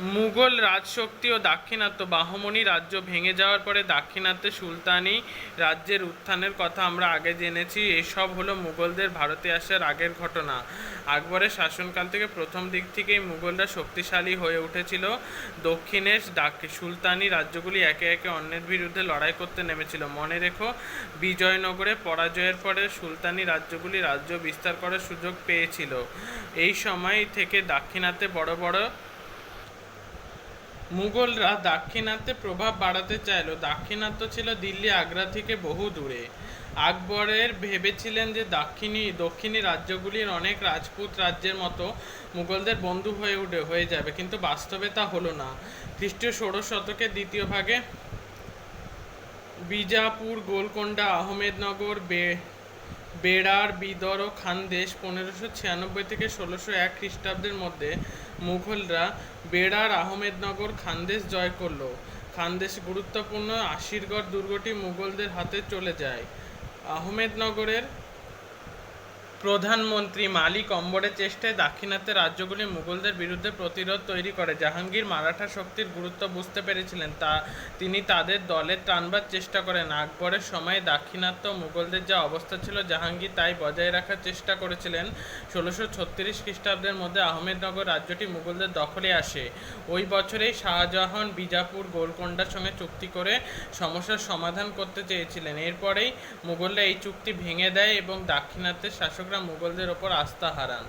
মুঘল রাজশক্তি ও দাক্ষিণাত্য বাহমনি রাজ্য ভেঙে যাওয়ার পরে দাক্ষিণাত্যে সুলতানি রাজ্যের উত্থানের কথা আমরা আগে জেনেছি। এসব হলো মুঘলদের ভারতে আসার আগের ঘটনা। আকবরের শাসনকাল থেকে প্রথম দিক থেকেই মুঘলরা শক্তিশালী হয়ে উঠেছিল। দক্ষিণের ডাক সুলতানি রাজ্যগুলি একে একে অন্যের বিরুদ্ধে লড়াই করতে নেমেছিল। মনে রেখো, বিজয়নগরে পরাজয়ের পরে সুলতানি রাজ্যগুলি রাজ্য বিস্তার করার সুযোগ পেয়েছিল। এই সময় থেকে দাক্ষিণাত্যে বড় বড় মুঘলরা দাক্ষিণাত্যে প্রভাব বাড়াতে চাইল। দাক্ষিণাত্য ছিল দিল্লি, আগ্রা থেকে বহু দূরে। আকবরের ভেবেছিলেন যে দাক্ষিণী, দক্ষিণী রাজ্যগুলির অনেক রাজপুত রাজ্যের মতো মুঘলদের বন্ধু হয়ে উঠে, হয়ে যাবে। কিন্তু বাস্তবে তা হলো না। খ্রিস্টীয় ষোড়শ শতকের দ্বিতীয় ভাগে বিজাপুর, গোলকোন্ডা, আহমেদনগর, বে বেড়ার বিদর ও খানদেশ পনেরোশো ছিয়ানব্বই থেকে ষোলোশো এক খ্রিস্টাব্দের মধ্যে মুঘলরা বেড়ার আহমেদনগর খানদেশ জয় করল। খানদেশ গুরুত্বপূর্ণ আশিরগড় দুর্গটি মুঘলদের হাতে চলে যায়। আহমেদনগরের প্রধানমন্ত্রী মালিক অম্বরের চেষ্টায় দাক্ষিণাত্যের রাজ্যগুলি মুঘলদের বিরুদ্ধে প্রতিরোধ তৈরি করে। জাহাঙ্গীর মারাঠা শক্তির গুরুত্ব বুঝতে পেরেছিলেন। তা, তিনি তাদের দলে টানবার চেষ্টা করেন। আকবরের সময়ে দাক্ষিণাত্য মুঘলদের যা অবস্থা ছিল, জাহাঙ্গীর তাই বজায় রাখার চেষ্টা করেছিলেন। ষোলোশো ছত্রিশ খ্রিস্টাব্দের মধ্যে আহমেদনগর রাজ্যটি মুঘলদের দখলে আসে। ওই বছরেই শাহজাহান বিজাপুর গোলকোন্ডার সঙ্গে চুক্তি করে সমস্যার সমাধান করতে চেয়েছিলেন। এরপরেই মুঘলরা এই চুক্তি ভেঙে দেয় এবং দাক্ষিণাত্যের শাসকরা মুঘলদের ওপর আস্থা হারান